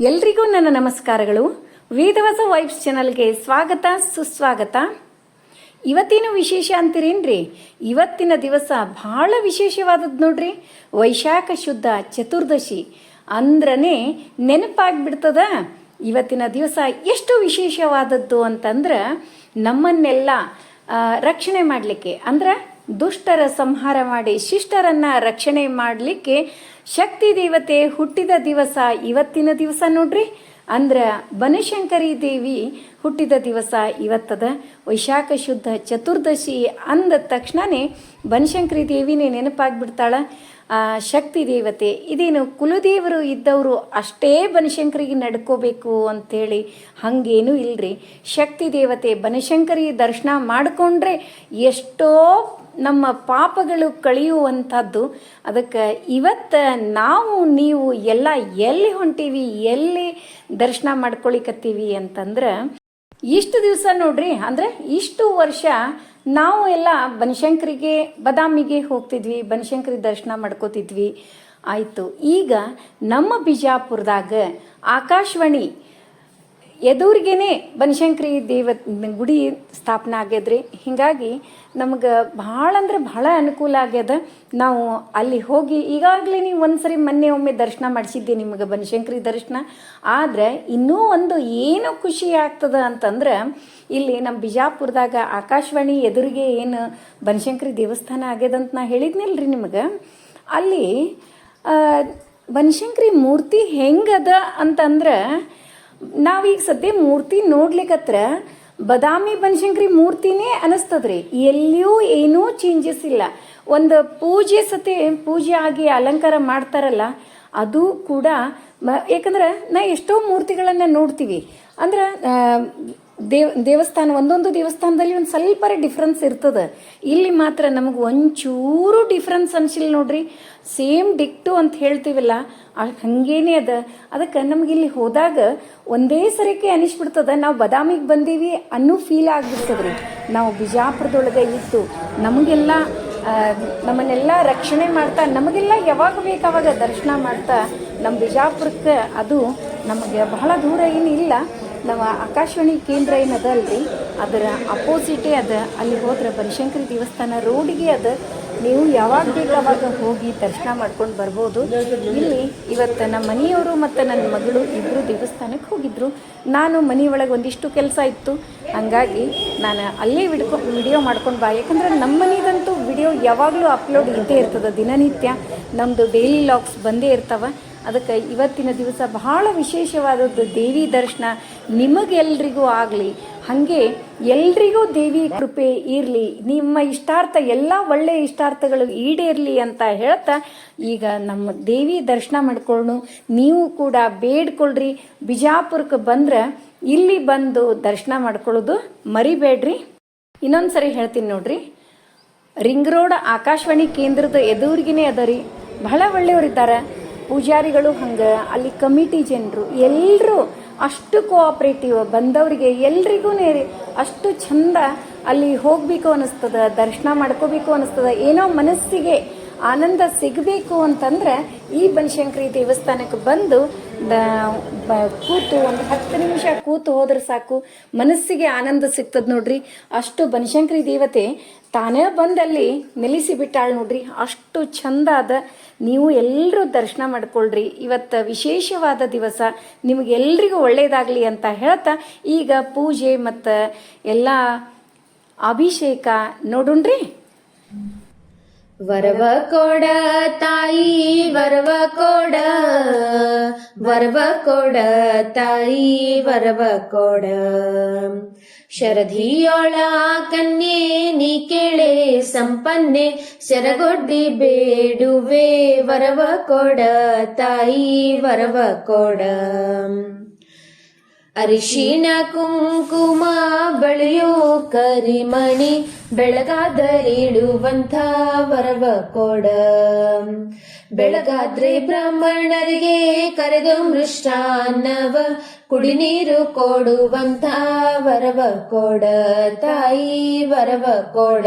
ಎಲ್ರಿಗೂ ನನ್ನ ನಮಸ್ಕಾರಗಳು. ವೇದವಸ ವೈಬ್ಸ್ ಚಾನಲ್ಗೆ ಸ್ವಾಗತ, ಸುಸ್ವಾಗತ. ಇವತ್ತೇನು ವಿಶೇಷ ಅಂತೀರೇನ್ರಿ? ಇವತ್ತಿನ ದಿವಸ ಬಹಳ ವಿಶೇಷವಾದದ್ದು ನೋಡ್ರಿ. ವೈಶಾಖ ಶುದ್ಧ ಚತುರ್ದಶಿ. ಅಂದ್ರನೇ ನೆನಪಾಗ್ಬಿಡ್ತದ? ಇವತ್ತಿನ ದಿವಸ ಎಷ್ಟು ವಿಶೇಷವಾದದ್ದು ಅಂತಂದ್ರೆ ನಮ್ಮನ್ನೆಲ್ಲ ರಕ್ಷಣೆ ಮಾಡಲಿಕ್ಕೆ. ಅಂದ್ರೆ ದುಷ್ಟರ ಸಂಹಾರ ಮಾಡಿ ಶಿಷ್ಟರನ್ನ ರಕ್ಷಣೆ ಮಾಡಲಿಕ್ಕೆ ಶಕ್ತಿ ದೇವತೆ ಹುಟ್ಟಿದ ದಿವಸ ಇವತ್ತಿನ ದಿವಸ ನೋಡ್ರಿ. ಅಂದ್ರ ಬನಶಂಕರಿ ದೇವಿ ಹುಟ್ಟಿದ ದಿವಸ ಇವತ್ತದ. ವೈಶಾಖ ಶುದ್ಧ ಚತುರ್ದಶಿ ಅಂದ ತಕ್ಷಣನೇ ಬನಶಂಕರಿ ದೇವಿನೇ ನೆನಪಾಗ್ಬಿಡ್ತಾಳ. ಆ, ಶಕ್ತಿ ದೇವತೆ ಇದೇನು ಕುಲದೇವರು ಇದ್ದವರು ಅಷ್ಟೇ ಬನಶಂಕರಿಗೆ ನಡ್ಕೋಬೇಕು ಅಂತೇಳಿ ಹಾಗೇನೂ ಇಲ್ರಿ. ಶಕ್ತಿ ದೇವತೆ ಬನಶಂಕರಿ ದರ್ಶನ ಮಾಡಿಕೊಂಡ್ರೆ ಎಷ್ಟೋ ನಮ್ಮ ಪಾಪಗಳು ಕಳೆಯುವಂಥದ್ದು, ಅದಕ್ಕೆ ಇವತ್ತು ನಾವು, ನೀವು ಎಲ್ಲ ಎಲ್ಲಿ ಹೊಂಟೀವಿ, ಎಲ್ಲಿ ದರ್ಶನ ಮಾಡ್ಕೊಳಿಕತ್ತೀವಿ ಅಂತಂದ್ರೆ, ಇಷ್ಟು ದಿವಸ ನೋಡ್ರಿ, ಅಂದ್ರೆ ಇಷ್ಟು ವರ್ಷ ನಾವು ಎಲ್ಲ ಬನಶಂಕರಿಗೆ, ಬದಾಮಿಗೆ ಹೋಗ್ತಿದ್ವಿ ಬನಶಂಕರಿ ದರ್ಶನ ಮಾಡ್ಕೋತಿದ್ವಿ. ಆಯಿತು, ಈಗ ನಮ್ಮ ಬಿಜಾಪುರದಾಗ ಆಕಾಶವಾಣಿ ಎದುರಿಗೇನೆ ಬನಶಂಕರಿ ದೇವ ಗುಡಿ ಸ್ಥಾಪನೆ ಆಗ್ಯದ್ರಿ. ಹೀಗಾಗಿ ನಮ್ಗೆ ಭಾಳ ಅಂದ್ರೆ ಭಾಳ ಅನುಕೂಲ ಆಗ್ಯದ. ನಾವು ಅಲ್ಲಿ ಹೋಗಿ ಈಗಾಗಲೇ ನೀವು ಒಂದ್ಸರಿ ಮೊನ್ನೆ ಒಮ್ಮೆ ದರ್ಶನ ಮಾಡಿಸಿದ್ದೆ ನಿಮಗೆ ಬನಶಂಕರಿ ದರ್ಶನ. ಆದ್ರೆ ಇನ್ನೂ ಒಂದು ಏನು ಖುಷಿ ಆಗ್ತದ ಅಂತಂದ್ರೆ ಇಲ್ಲಿ ನಮ್ಮ ಬಿಜಾಪುರದಾಗ ಆಕಾಶವಾಣಿ ಎದುರಿಗೆ ಏನು ಬನಶಂಕರಿ ದೇವಸ್ಥಾನ ಆಗ್ಯದಂತ ನಾ ಹೇಳಿದ್ನಿಲ್ರಿ ನಿಮಗೆ. ಅಲ್ಲಿ ಬನಶಂಕರಿ ಮೂರ್ತಿ ಹೆಂಗದ ಅಂತಂದ್ರೆ ನಾವೀಗ ಸದ್ಯ ಮೂರ್ತಿ ನೋಡ್ಲಿಕ್ಕತ್ರ ಬದಾಮಿ ಬನಶಂಕರಿ ಮೂರ್ತಿನೇ ಅನಿಸ್ತದ್ರಿ. ಎಲ್ಲಿಯೂ ಏನೂ ಚೇಂಜಸ್ ಇಲ್ಲ. ಒಂದು ಪೂಜೆ ಸತಿ ಪೂಜೆ ಆಗಿ ಅಲಂಕಾರ ಮಾಡ್ತಾರಲ್ಲ, ಅದು ಕೂಡ ಯಾಕಂದ್ರೆ ನಾ ಎಷ್ಟೋ ಮೂರ್ತಿಗಳನ್ನು ನೋಡ್ತೀವಿ. ಅಂದ್ರೆ ದೇವ್, ದೇವಸ್ಥಾನ, ಒಂದೊಂದು ದೇವಸ್ಥಾನದಲ್ಲಿ ಒಂದು ಸ್ವಲ್ಪ ಡಿಫ್ರೆನ್ಸ್ ಇರ್ತದೆ. ಇಲ್ಲಿ ಮಾತ್ರ ನಮಗೆ ಒಂಚೂರು ಡಿಫ್ರೆನ್ಸ್ ಅನ್ಸಿಲ್ಲ ನೋಡ್ರಿ. ಸೇಮ್ ಡಿಕ್ಟು ಅಂತ ಹೇಳ್ತೀವಲ್ಲ. ಹಂಗೇನೆ ಅದ. ಅದಕ್ಕೆ ನಮ್ಗೆ ಇಲ್ಲಿ ಹೋದಾಗ ಒಂದೇ ಸರಿಕೆ ಅನಿಸ್ಬಿಡ್ತದ. ನಾವು ಬದಾಮಿಗೆ ಬಂದೀವಿ ಅನ್ನೋ ಫೀಲ್ ಆಗ್ಬಿಡ್ತದ್ರಿ. ನಾವು ಬಿಜಾಪುರದೊಳಗೆ ಇತ್ತು ನಮಗೆಲ್ಲ ನಮ್ಮನ್ನೆಲ್ಲ ರಕ್ಷಣೆ ಮಾಡ್ತಾ, ನಮಗೆಲ್ಲ ಯಾವಾಗ ಬೇಕಾವಾಗ ದರ್ಶನ ಮಾಡ್ತಾ ನಮ್ಮ ಬಿಜಾಪುರಕ್ಕೆ ಅದು ನಮಗೆ ಬಹಳ ದೂರ ಏನು ನಮ್ಮ ಆಕಾಶವಾಣಿ ಕೇಂದ್ರ ಏನದ ಅಲ್ರಿ ಅದರ ಅಪೋಸಿಟೇ ಅದ. ಅಲ್ಲಿ ಹೋದ್ರೆ ಬನಶಂಕರಿ ದೇವಸ್ಥಾನ ರೋಡಿಗೆ ಅದ. ನೀವು ಯಾವಾಗ ಬೇಕು ಅವಾಗ ಹೋಗಿ ದರ್ಶನ ಮಾಡ್ಕೊಂಡು ಬರ್ಬೋದು. ಇಲ್ಲಿ ಇವತ್ತು ನಮ್ಮ ಮನೆಯವರು ಮತ್ತು ನನ್ನ ಮಗಳು ಇಬ್ಬರು ದೇವಸ್ಥಾನಕ್ಕೆ ಹೋಗಿದ್ರು. ನಾನು ಮನೆಯೊಳಗೆ ಒಂದಿಷ್ಟು ಕೆಲಸ ಇತ್ತು. ಹಂಗಾಗಿ ನಾನು ಅಲ್ಲೇ ವಿಡ್ಕೊ, ವಿಡಿಯೋ ಮಾಡ್ಕೊಂಡು ಬಾ. ಯಾಕಂದ್ರೆ ನಮ್ಮ ಮನೆಗಂತೂ ವಿಡಿಯೋ ಯಾವಾಗಲೂ ಅಪ್ಲೋಡ್ ಇದ್ದೇ ಇರ್ತದೆ ದಿನನಿತ್ಯ. ನಮ್ಮದು ಡೈಲಿ ಲಾಗ್ಸ್ ಬಂದೇ ಇರ್ತಾವ. ಅದಕ್ಕೆ ಇವತ್ತಿನ ದಿವಸ ಬಹಳ ವಿಶೇಷವಾದದ್ದು ದೇವಿ ದರ್ಶನ ನಿಮಗೆಲ್ರಿಗೂ ಆಗಲಿ. ಹಾಗೆ ಎಲ್ರಿಗೂ ದೇವಿ ಕೃಪೆ ಇರಲಿ. ನಿಮ್ಮ ಇಷ್ಟಾರ್ಥ, ಎಲ್ಲ ಒಳ್ಳೆಯ ಇಷ್ಟಾರ್ಥಗಳು ಈಡೇರಲಿ ಅಂತ ಹೇಳ್ತಾ ಈಗ ನಮ್ಮ ದೇವಿ ದರ್ಶನ ಮಾಡ್ಕೊಂಡು ನೀವು ಕೂಡ ಬೇಡ್ಕೊಳ್ರಿ. ಬಿಜಾಪುರಕ್ಕೆ ಬಂದ್ರೆ ಇಲ್ಲಿ ಬಂದು ದರ್ಶನ ಮಾಡ್ಕೊಳ್ಳೋದು ಮರಿಬೇಡ್ರಿ. ಇನ್ನೊಂದು ಸರಿ ಹೇಳ್ತೀನಿ ನೋಡ್ರಿ. ರಿಂಗ್ ರೋಡ್ ಆಕಾಶವಾಣಿ ಕೇಂದ್ರದ ಎದುರಿಗೇನೆ ಅದ ರೀ. ಬಹಳ ಒಳ್ಳೆಯವರಿದ್ದಾರೆ. ಪೂಜಾರಿಗಳು ಹಂಗೆ, ಅಲ್ಲಿ ಕಮಿಟಿ ಜನರು ಎಲ್ಲರೂ ಅಷ್ಟು ಕೋಆಪ್ರೇಟಿವ್ ಬಂದವರಿಗೆ ಎಲ್ರಿಗೂ ಅಷ್ಟು ಚಂದ ಅಲ್ಲಿ ಹೋಗಬೇಕು ಅನಿಸ್ತದ ದರ್ಶನ ಮಾಡ್ಕೋಬೇಕು ಅನಿಸ್ತದ ಏನೋ ಮನಸ್ಸಿಗೆ ಆನಂದ ಸಿಗಬೇಕು ಅಂತಂದ್ರೆ ಈ ಬನಶಂಕರಿ ದೇವಸ್ಥಾನಕ್ಕೆ ಬಂದು ಕೂತು ಒಂದು ಹತ್ತು ನಿಮಿಷ ಕೂತು ಹೋದ್ರೆ ಸಾಕು. ಮನಸ್ಸಿಗೆ ಆನಂದ ಸಿಗ್ತದೆ ನೋಡ್ರಿ. ಅಷ್ಟು ಬನಶಂಕರಿ ದೇವತೆ ತಾನೇ ಬಂದಲ್ಲಿ ನೆಲೆಸಿ ಬಿಟ್ಟಾಳು ನೋಡ್ರಿ. ಅಷ್ಟು ಚಂದ ಅದ. ನೀವು ಎಲ್ಲರೂ ದರ್ಶನ ಮಾಡ್ಕೊಳ್ರಿ. ಇವತ್ತು ವಿಶೇಷವಾದ ದಿವಸ. ನಿಮಗೆಲ್ರಿಗೂ ಒಳ್ಳೆಯದಾಗಲಿ ಅಂತ ಹೇಳ್ತಾ ಈಗ ಪೂಜೆ ಮತ್ತು ಎಲ್ಲ ಅಭಿಷೇಕ ನೋಡುಣ್ರಿ. ವರವ ಕೊಡ ತಾಯಿ, ವರವ ಕೊಡ ವರವ ಕೊಡ ತಾಯಿ, ವರವ ಕೊಡ. ಶರಧಿಯೋಳ ಕನ್ಯೆ, ನೀ ಕೇಳೆ ಸಂಪನ್ನೆ ಶರಗೊಡ್ಡಿ ಬೇಡುವೆ, ವರವ ಕೊಡ ತಾಯಿ, ವರವ ಕೊಡ. ಅರಿಶಿಣ ಕುಂಕುಮ ಬಳಿಯೋ ಕರಿಮಣಿ ಬೆಳಗಾದರಿಡುವಂಥ ವರವ ಕೊಡ. ಬೆಳಗಾದ್ರೆ ಬ್ರಾಹ್ಮಣರಿಗೆ ಕರೆದು ಮೃಷ್ಟಾನ್ನವ ಕುಡಿ ನೀರು ಕೊಡುವಂಥ ವರವ ಕೊಡ. ತಾಯಿ ವರವ ಕೊಡ.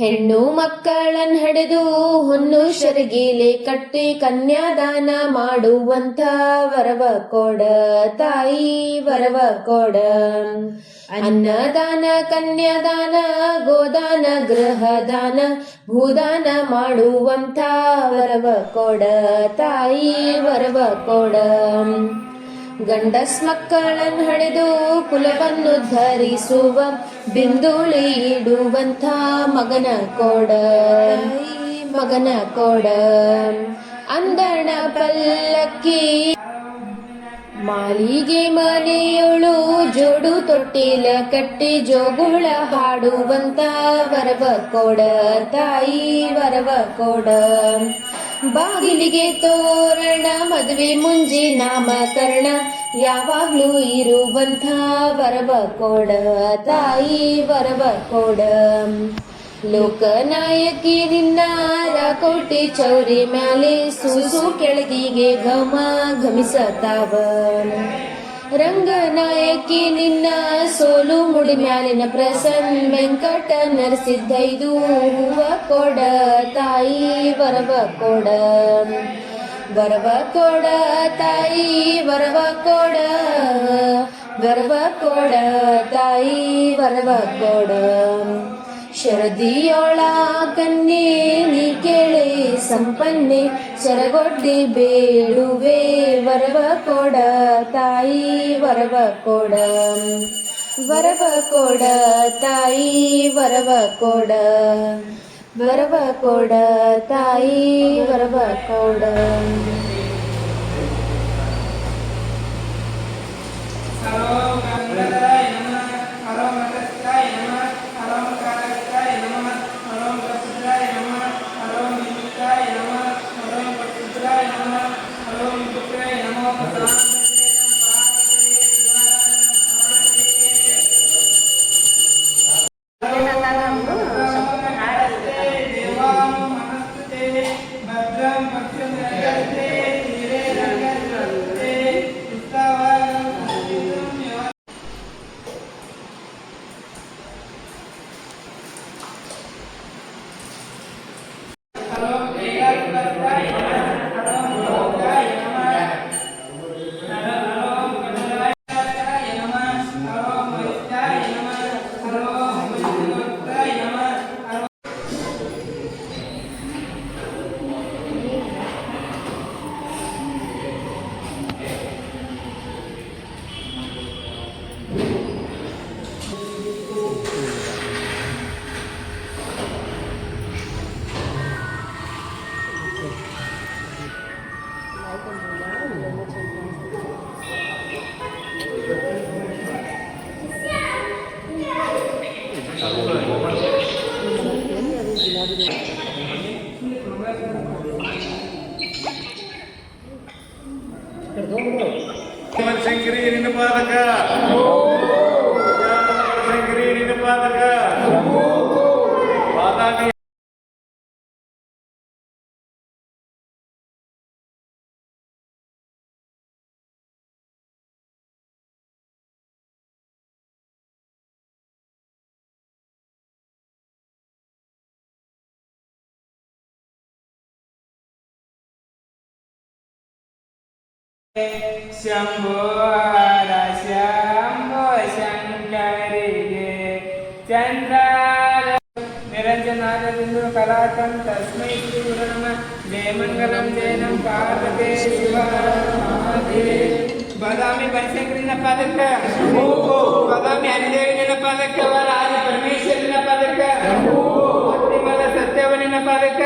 ಹೆಣ್ಣು ಮಕ್ಕಳನ್ ಹಡೆದು ಹೊನ್ನು ಶರಗಿಲೆ ಕಟ್ಟಿ ಕನ್ಯಾದಾನ ಮಾಡುವಂತ ವರವ ಕೊಡ ತಾಯಿ ವರವ ಕೊಡ. ಅನ್ನದಾನ, ಕನ್ಯಾದಾನ, ಗೋದಾನ, ಗೃಹದಾನ, ಭೂದಾನ ಮಾಡುವಂತ ವರವ ಕೊಡ ತಾಯಿ ವರವ ಕೊಡ. ಗಂಡಸ್ ಮಕ್ಕಳನ್ನು ಹಡೆದು ಕುಲವನ್ನು ಧರಿಸುವ, ಬಿಂದುಳಿ ಇಡುವಂಥ ಮಗನ ಕೊಡ ಮಗನ ಕೊಡ. ಅಂದಣ ಪಲ್ಲಕ್ಕಿ ಮಾಲಿಗೆ ಮನೆಯೊಳು ಜೋಡು ತೊಟ್ಟಿಲ ಕಟ್ಟಿ ಜೋಗುಳ ಹಾಡುವಂತ ವರವ ಕೊಡ, ತಾಯಿ ವರವ ಕೊಡ. ಬಾಗಿಲಿಗೆ ತೋರಣ, ಮದುವೆ ಮುಂಜಿ ನಾಮಕರಣ. ಯಾವಾಗ್ಲೂ ಇರುವಂಥ ವರವ ಕೊಡ, ತಾಯಿ ವರವ ಕೊಡ. ಲೋಕನಾಯಕಿ ನಿನ್ನ ಕೋಟೆ ಚೌರಿ ಮ್ಯಾಲೆ ಸೂಸು ಕೆಳಗಿಗೆ ಘಮ ಘಮಿಸತಾವ. ರಂಗನಾಯಕಿ ನಿನ್ನ ಸೋಲು ಮುಡಿ ಮ್ಯಾಲಿನ ಪ್ರಸನ್ ವೆಂಕಟ ನರಸಿದ್ದೈದು. ಹೂವ ಕೊಡ ತಾಯಿ ಬರವ ಕೊಡ. ಬರವ ಕೊಡ ತಾಯಿ ಬರವ ಕೊಡ. ಗರ್ವ ಕೊಡ ತಾಯಿ ಬರವ ಕೊಡ. ಶರದಿಯೊಳ ಕನ್ಯೆ ನೀ ಕೇಳೆ ಸಂಪನ್ನೆ. ಶರಗೊಡ್ಡಿ ಬೇಡುವೆ ವರವ ಕೊಡ ತಾಯಿ ವರವ ಕೊಡ ವರವ ಕೊಡ ತಾಯಿ ವರವ ಕೊಡ ವರವ ಕೊಡ ತಾಯಿ ವರವ ಕೊಡ ಭದ್ರಂ ಶಂಕರಿ ನಿನ್ನ ಪಾದಕ शम्भो शम्भो शङ्करिगे चन्द्राय निरञ्जनागदिन्दु कलाकं तस्मै श्रीगुरुनम जयमङ्गलं जयनं पार्वते बदामि पञ्चकृन्न पदक बदामि अनिदेविन पदक वराज परमेश्वरिन पदक सत्यवनिन पदक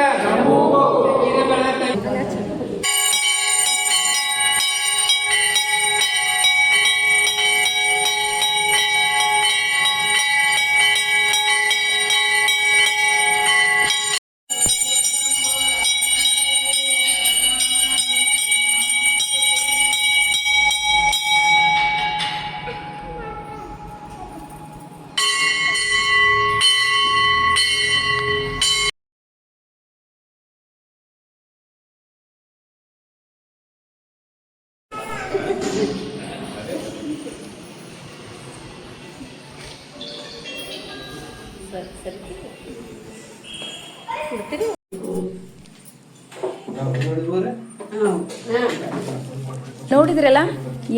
ನೋಡಿದ್ರಲ್ಲ,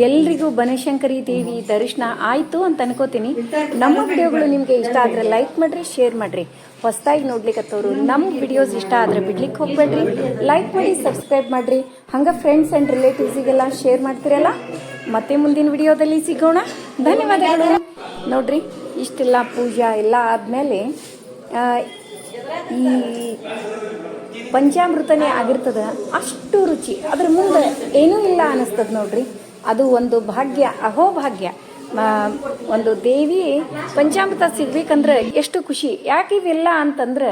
ಎಲ್ರಿಗೂ ಬನಶಂಕರಿ ದೇವಿ ದರ್ಶನ ಆಯ್ತು ಅಂತ ಅನ್ಕೋತೀನಿ. ನಮ್ಮ ವಿಡಿಯೋಗಳು ನಿಮ್ಗೆ ಇಷ್ಟ ಆದ್ರೆ ಲೈಕ್ ಮಾಡ್ರಿ ಶೇರ್ ಮಾಡ್ರಿ. ಹೊಸದಾಗಿ ನೋಡ್ಲಿಕ್ಕತ್ತವ್ರು ನಮ್ಮ ವಿಡಿಯೋಸ್ ಇಷ್ಟ ಆದ್ರೆ ಬಿಡ್ಲಿಕ್ಕೆ ಹೋಗ್ಬೇಡ್ರಿ. ಲೈಕ್ ಮಾಡಿ ಸಬ್ಸ್ಕ್ರೈಬ್ ಮಾಡ್ರಿ. ಹಂಗ ಫ್ರೆಂಡ್ಸ್ ಅಂಡ್ ರಿಲೇಟಿವ್ಸಿಗೆಲ್ಲ ಶೇರ್ ಮಾಡ್ತಿರಲ್ಲ? ಮತ್ತೆ ಮುಂದಿನ ವಿಡಿಯೋದಲ್ಲಿ ಸಿಗೋಣ. ಧನ್ಯವಾದಗಳು. ನೋಡ್ರಿ. ಇಷ್ಟೆಲ್ಲ ಪೂಜಾ ಎಲ್ಲ ಆದಮೇಲೆ ಈ ಪಂಚಾಮೃತನೇ ಆಗಿರ್ತದೆ, ಅಷ್ಟು ರುಚಿ. ಅದ್ರ ಮುಂದೆ ಏನೂ ಇಲ್ಲ ಅನ್ನಿಸ್ತದೆ ನೋಡ್ರಿ. ಅದು ಒಂದು ಭಾಗ್ಯ, ಅಹೋಭಾಗ್ಯ. ಒಂದು ದೇವಿ ಪಂಚಾಮೃತ ಸಿಗ್ಬೇಕಂದ್ರೆ ಎಷ್ಟು ಖುಷಿ. ಯಾಕೆ ಇವೆಲ್ಲ ಅಂತಂದ್ರೆ,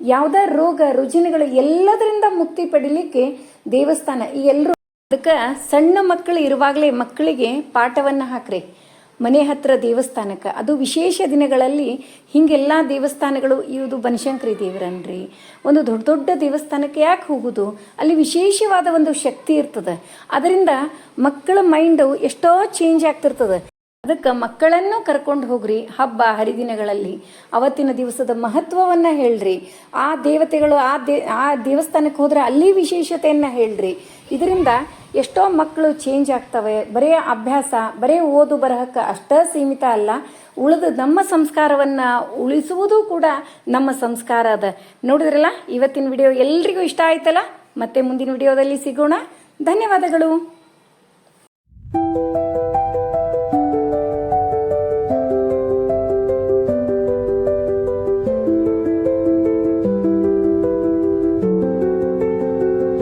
ಯಾವುದೇ ರೋಗ, ರುಜಿನಗಳು ಎಲ್ಲದರಿಂದ ಮುಕ್ತಿ ಪಡಿಲಿಕ್ಕೆ ದೇವಸ್ಥಾನ. ಈ ಎಲ್ಲರೂ ಅದಕ್ಕೆ ಸಣ್ಣ ಮಕ್ಕಳು ಇರುವಾಗಲೇ ಮಕ್ಕಳಿಗೆ ಪಾಠವನ್ನು ಹಾಕ್ರಿ. ಮನೆ ಹತ್ರ ದೇವಸ್ಥಾನಕ್ಕೆ. ಅದು ವಿಶೇಷ ದಿನಗಳಲ್ಲಿ ಹಿಂಗೆಲ್ಲ ದೇವಸ್ಥಾನಗಳು, ಇವುದು ಬನಶಂಕರಿ ದೇವರನ್ರಿ. ಒಂದು ದೊಡ್ಡ ದೊಡ್ಡ ದೇವಸ್ಥಾನಕ್ಕೆ ಯಾಕೆ ಹೋಗುದು? ಅಲ್ಲಿ ವಿಶೇಷವಾದ ಒಂದು ಶಕ್ತಿ ಇರ್ತದೆ. ಅದರಿಂದ ಮಕ್ಕಳ ಮೈಂಡು ಎಷ್ಟೋ ಚೇಂಜ್ ಆಗ್ತಿರ್ತದೆ. ಅದಕ್ಕೆ ಮಕ್ಕಳನ್ನು ಕರ್ಕೊಂಡು ಹೋಗ್ರಿ ಹಬ್ಬ, ಹರಿದಿನಗಳಲ್ಲಿ. ಅವತ್ತಿನ ದಿವಸದ ಮಹತ್ವವನ್ನು ಹೇಳ್ರಿ. ಆ ದೇವತೆಗಳು, ಆ ದೇ, ಆ ದೇವಸ್ಥಾನಕ್ಕೆ ಹೋದ್ರೆ ಅಲ್ಲಿ ವಿಶೇಷತೆಯನ್ನು ಹೇಳ್ರಿ. ಇದರಿಂದ ಎಷ್ಟೋ ಮಕ್ಕಳು ಚೇಂಜ್ ಆಗ್ತವೆ. ಬರೇ ಅಭ್ಯಾಸ, ಬರೇ ಓದು ಬರಹಕ್ಕೆ ಅಷ್ಟೇ ಸೀಮಿತ ಅಲ್ಲ. ಉಳಿದು ನಮ್ಮ ಸಂಸ್ಕಾರವನ್ನು ಉಳಿಸುವುದು ಕೂಡ ನಮ್ಮ ಸಂಸ್ಕಾರ ಅದ. ನೋಡಿದ್ರಲ್ಲ, ಇವತ್ತಿನ ವಿಡಿಯೋ ಎಲ್ರಿಗೂ ಇಷ್ಟ ಆಯ್ತಲ್ಲ? ಮತ್ತೆ ಮುಂದಿನ ವಿಡಿಯೋದಲ್ಲಿ ಸಿಗೋಣ. ಧನ್ಯವಾದಗಳು.